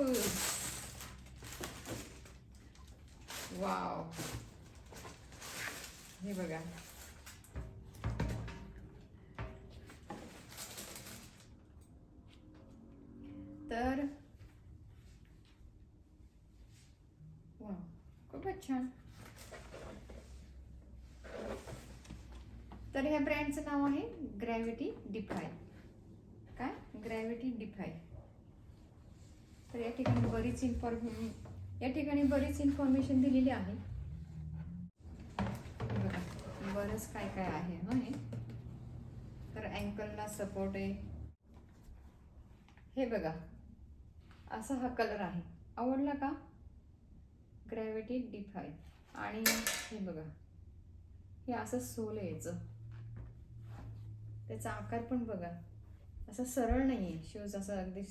Shoes wow. हे बघा. तर वा खूपच छान. तर ह्या ब्रँडचं नाव आहे ग्रॅव्हिटी डिफाय. काय? Gravity defy. तर या ठिकाणी बरीच इन्फॉर्म या ठिकाणी बरीच इन्फॉर्मेशन दिलेली आहे. बघा बरंच काय काय आहे हं हे? तर अँकलला सपोर्ट आहे. हे बघा असा हा कलर आहे. आवडला का? ग्रॅव्हिटी डिफाय आणि हे बघा हे असं सोल आहे याचं. त्याचा आकार पण बघा असा सरळ नाही आहे शूज असं अगदी